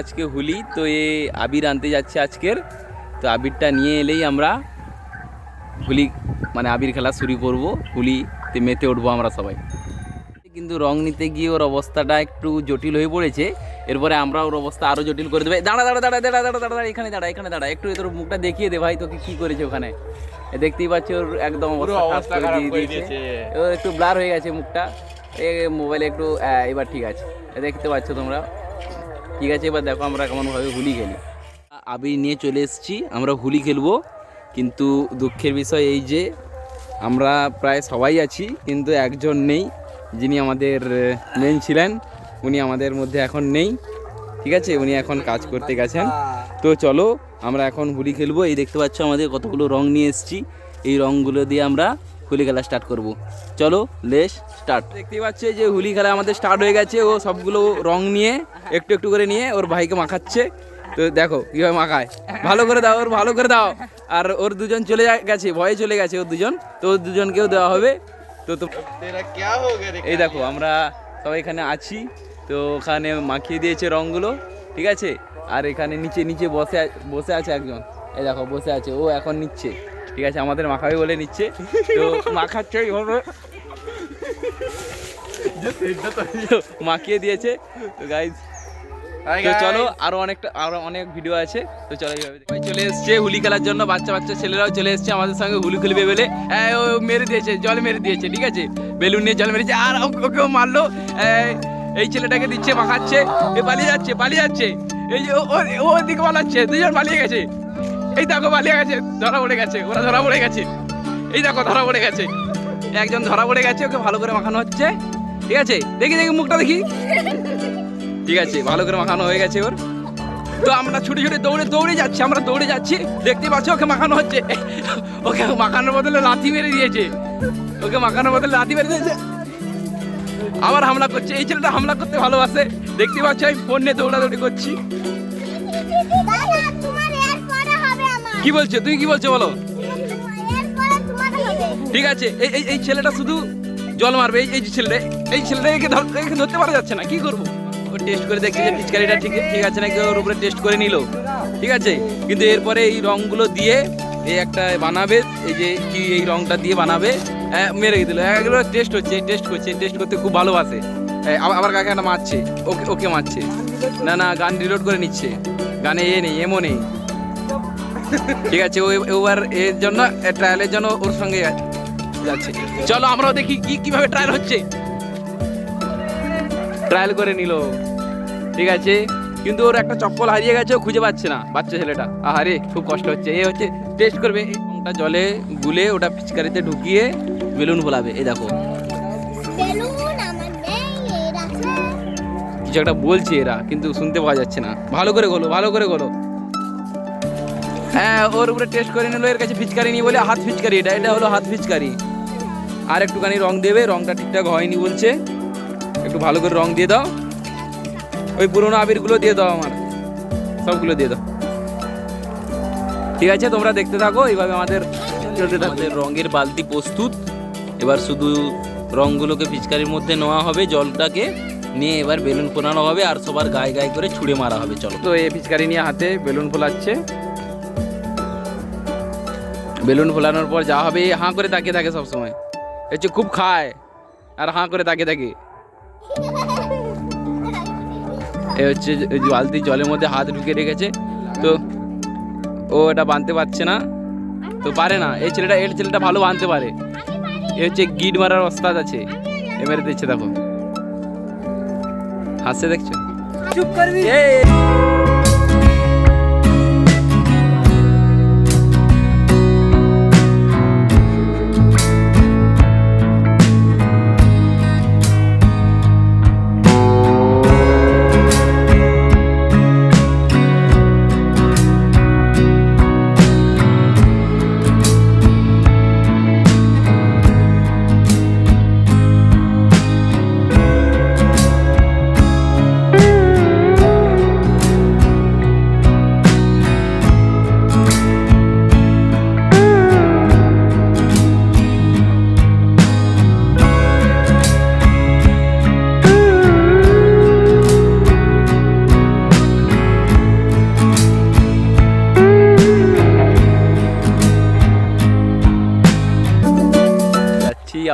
আজকে হোলি তো এ আবির আনতে যাচ্ছে আজকের। তো আবিরটা নিয়ে এলেই আমরা হোলি মানে আবির খেলা শুরু করব। হোলিতে মেতে উঠবো আমরা সবাই। কিন্তু রং নিতে গিয়ে ওর অবস্থাটা একটু জটিল হয়ে পড়েছে। এরপরে আমরা ওর অবস্থা আরও জটিল করে দেবে। দাঁড়া দাঁড়া দাঁড়া দাঁড়া দাঁড়া দাঁড়া এখানে দাঁড়া এখানে দাঁড়া। একটু তোর মুখটা দেখিয়ে দে ভাই তোকে কি করেছে ওখানে? দেখতেই পাচ্ছি ওর একদম অবস্থা খারাপ করে দিয়েছে। একটু ব্লার হয়ে গেছে মুখটা। এ মোবাইলে একটু এবার ঠিক আছে। দেখতে পাচ্ছ তোমরা। ঠিক আছে, এবার দেখো আমরা কেমনভাবে হোলি খেলি। আবির নিয়ে চলে এসেছি, আমরা হোলি খেলব, কিন্তু দুঃখের বিষয় এই যে, আমরা প্রায় সবাই আছি, কিন্তু একজন নেই, যিনি আমাদের মেন ছিলেন, উনি আমাদের মধ্যে এখন নেই, ঠিক আছে, উনি এখন কাজ করতে গেছেন। তো চলো, আমরা এখন হোলি খেলব, এই দেখতে পাচ্ছ আমাদের কতগুলো রং নিয়ে এসেছি, এই রংগুলো দিয়ে আমরা হোলি খেলা স্টার্ট করব। চলো লেস স্টার্ট দেখতে পাচ্ছি যে হোলি খেলা আমাদের স্টার্ট হয়ে গেছে ও সবগুলো রং নিয়ে একটু একটু করে নিয়ে ওর ভাইকে মাখাচ্ছে। তো দেখো কীভাবে মাখায়। ভালো করে দাও ওর ভালো করে দাও। আর ওর দুজন চলে গেছে ভয়ে চলে গেছে ওর দুজন। তো ওর দুজনকেও দেওয়া হবে। তো এই দেখো আমরা সবাই এখানে আছি। তো ওখানে মাখিয়ে দিয়েছে রঙগুলো ঠিক আছে? আর এখানে নিচে নিচে বসে বসে আছে একজন। এই দেখো বসে আছে ও এখন নিচ্ছে। ঠিক আছে আমাদের মাখাবে বলে নিচ্ছে। তো মাখাচ্ছে এইভাবে। মাখিয়ে দিয়েছে। তো গাইজ তো চলো আরও অনেকটা আরও অনেক ভিডিও আছে। তো চলো এইভাবে চলে এসছে হুলি খেলার জন্য বাচ্চা বাচ্চা ছেলেরাও চলে এসছে আমাদের সঙ্গে হুলি খেলবে বলে। ও মেরে দিয়েছে জল মেরে দিয়েছে ঠিক আছে? বেলুন নিয়ে জল মেরেছে আর ওকেও মারলো। এই, ছেলেটাকে দিচ্ছে মাখাচ্ছে। এ পালিয়ে যাচ্ছে পালিয়ে যাচ্ছে। এই যে ও- ও- ও দিকে পালাচ্ছে দুজন পালিয়ে গেছে। এই দেখো পালিয়ে গেছে, ধরা পড়ে গেছে, ওরা ধরা পড়ে গেছে। এই দেখো ধরা পড়ে গেছে। একজন ধরা পড়ে গেছে, ওকে ভালো করে মাখানো হচ্ছে। ঠিক আছে? দেখি দেখি, মুখটা দেখি। ঠিক আছে, ভালো করে মাখানো হয়ে গেছে ওর। তো আমরা ছুটে ছুটে দৌড়ে দৌড়ে যাচ্ছি, আমরা দৌড়ে যাচ্ছি। দেখতে পাচ্ছি, ওকে মাখানো হচ্ছে। ওকে মাখানোর বদলে লাথি মেরে দিয়েছে। ওকে মাখানোর বদলে লাথি মেরে দিয়েছে। আবার হামলা করছে। এই ছেলেটা হামলা করতে ভালোবাসে। দেখতে পাচ্ছ, আমি ফোন নিয়ে দৌড়াদৌড়ি করছি। কি বলছো? তুই কি বলছো বলো? ঠিক আছে, এই এই এই ছেলেটা শুধু জল মারবে, এই এই ছেলেটা, এই ছেলেটাকে একে ধরতে পারা যাচ্ছে না, কি করব? ও টেস্ট করে দেখছে যে পিচকারিটা ঠিক ঠিক আছে নাকি ওর উপরে টেস্ট করে নিল। ঠিক আছে? কিন্তু এরপরে এই রংগুলো দিয়ে এই একটা বানাবে, এই যে কি এই রংটা দিয়ে বানাবে মেরে দিল। এগুলো টেস্ট হচ্ছে টেস্ট করছে টেস্ট করতে খুব ভালোবাসে। আবার কাকে একটা মারছে? ওকে ওকে মারছে। না না, গান রিলোড করে নিচ্ছে। গানে এ নেই, এমও নেই। ঠিক আছে ও এবার এর জন্য ট্রায়ালের জন্য ওর সঙ্গে যাচ্ছে। চলো আমরাও দেখি কি কীভাবে ট্রায়াল হচ্ছে। ট্রায়াল করে নিল। ঠিক আছে কিন্তু ওর একটা চপ্পল হারিয়ে গেছে ও খুঁজে পাচ্ছে না বাচ্চা ছেলেটা। আহারে খুব কষ্ট হচ্ছে। এ হচ্ছে টেস্ট করবে। রংটা জলে গুলে ওটা পিচকারিতে ঢুকিয়ে বেলুন ফোলাবে। এই দেখো। বেলুন আমার নেই এর আছে। কিছু একটা বলছে এরা কিন্তু শুনতে পাওয়া যাচ্ছে না। ভালো করে গলো ভালো করে গলো। হ্যাঁ ওর উপরে টেস্ট করে নিল এর কাছে ফিচকারি নিয়ে বলে হাত ফিচকারি এটা এটা হলো হাত ফিচকারি। আর একটুখানি রং দেবে রংটা ঠিকঠাক হয়নি বলছে। একটু ভালো করে রং দিয়ে দাও। ওই পুরোনো আবিরগুলো দিয়ে দাও আমার। সবগুলো দিয়ে দাও। ঠিক আছে তোমরা দেখতে থাকো এইভাবে আমাদের চলতে থাকবে রঙের বালতি প্রস্তুত। এবার শুধু রঙগুলোকে পিচকারির মধ্যে নেওয়া হবে জলটাকে নিয়ে এবার বেলুন ফোলানো হবে আর সবার গায়ে গায়ে করে ছুঁড়ে মারা হবে চলো। তো এই পিচকারি নিয়ে হাতে বেলুন ফোলাচ্ছে। বেলুন ফোলানোর পর যা হবে হাঁ করে তাকিয়ে থাকে সবসময়। হচ্ছে খুব খায় আর হাঁ করে তাকিয়ে থাকে। এ হচ্ছে বালতি জলের মধ্যে হাত ঢুকে রেখেছে তো ও এটা বাঁধতে পারছে না তো পারে না। এই ছেলেটা এই ছেলেটা ভালো বাঁধতে পারে। এ হচ্ছে গিট মারার ওস্তাদ আছে এ মেরে দিচ্ছে দেখো। হাসছে দেখছ? চুপ করবি?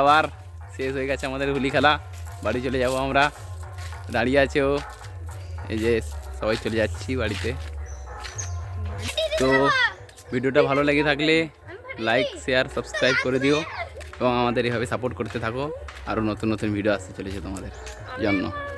আবার। শেষ হয়ে গেছে আমাদের হোলি খেলা। বাড়ি চলে যাব আমরা। দাঁড়িয়ে আছে ও। এই যে সবাই চলে যাচ্ছি বাড়িতে। তো ভিডিওটা ভালো লেগে থাকলে লাইক শেয়ার সাবস্ক্রাইব করে দিও এবং আমাদের এভাবে সাপোর্ট করতে থাকো। আরও নতুন নতুন ভিডিও আসতে চলেছে তোমাদের জন্য।